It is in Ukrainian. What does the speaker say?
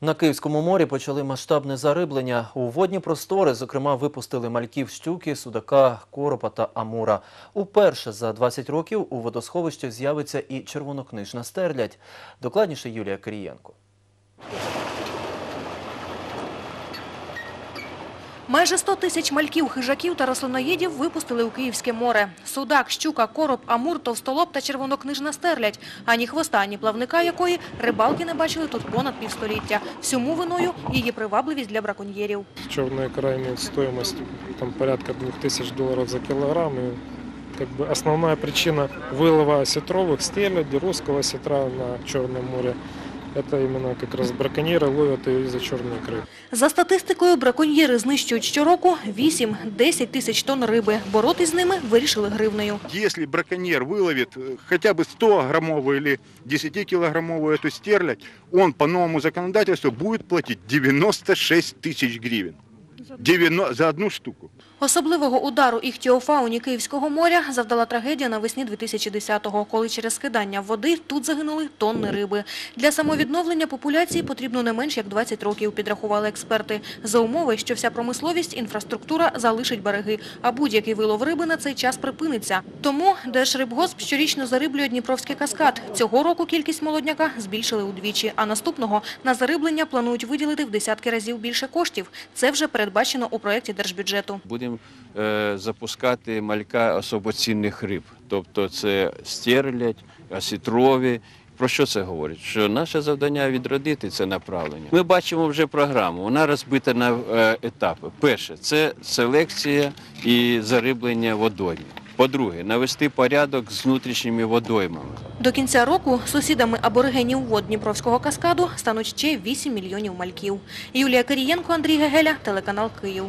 На Київському морі почали масштабне зариблення. У водні простори, зокрема, випустили мальків щуки, судака, коропа та амура. Уперше за 20 років у водосховищі з'явиться і червонокнижна стерлядь. Докладніше Юлія Кирієнко. Майже 100 тисяч мальків, хижаків та рослиноїдів випустили у Київське море. Судак, щука, короб, амур, товстолоб та червонокнижна стерлядь. Ані хвоста, ані плавника якої рибалки не бачили тут понад півстоліття. Всьому виною її привабливість для браконьєрів. Черная икра имеет стоимость там, порядка 2000 долларов за килограмм. И, как бы, основная причина вылова сетровых стерлядей, русского сетра на Черном море, это именно как раз браконьеры ловят ее из-за черной икры. За статистикою, браконьєри знищують щороку 8-10 тисяч тонн риби. Боротись з ними вирішили гривнею. Если браконьер выловит э, хотя бы 100-граммовую или 10-килограммовую эту стерлядь, он по новому законодательству будет платить 96 тысяч гривен. 90 за одну штуку. Особливого удару іхтіофауні Київського моря завдала трагедія навесні 2010-го, коли через скидання води тут загинули тонни риби. Для самовідновлення популяції потрібно не менш як 20 років, підрахували експерти. За умови, що вся промисловість, інфраструктура залишить береги, а будь-який вилов риби на цей час припиниться. Тому Держрибгосп щорічно зариблює Дніпровський каскад. Цього року кількість молодняка збільшили удвічі, а наступного на зариблення планують виділити в десятки разів більше коштів. Це вже передбачено у проєкті держбюджету. Будемо е, запускати малька особоцінних риб. Тобто це стерлядь, осітрові. Про що це говорить? Що наше завдання відродити це направлення. Ми бачимо вже програму. Вона розбита на е, етапи. Перше це селекція і зариблення водойм. По-друге, навести порядок з внутрішніми водоймами. До кінця року сусідами аборигенів вод Дніпровського каскаду стануть ще 8 мільйонів мальків. Юлія Кирієнко, Андрій Гегеля, телеканал Київ.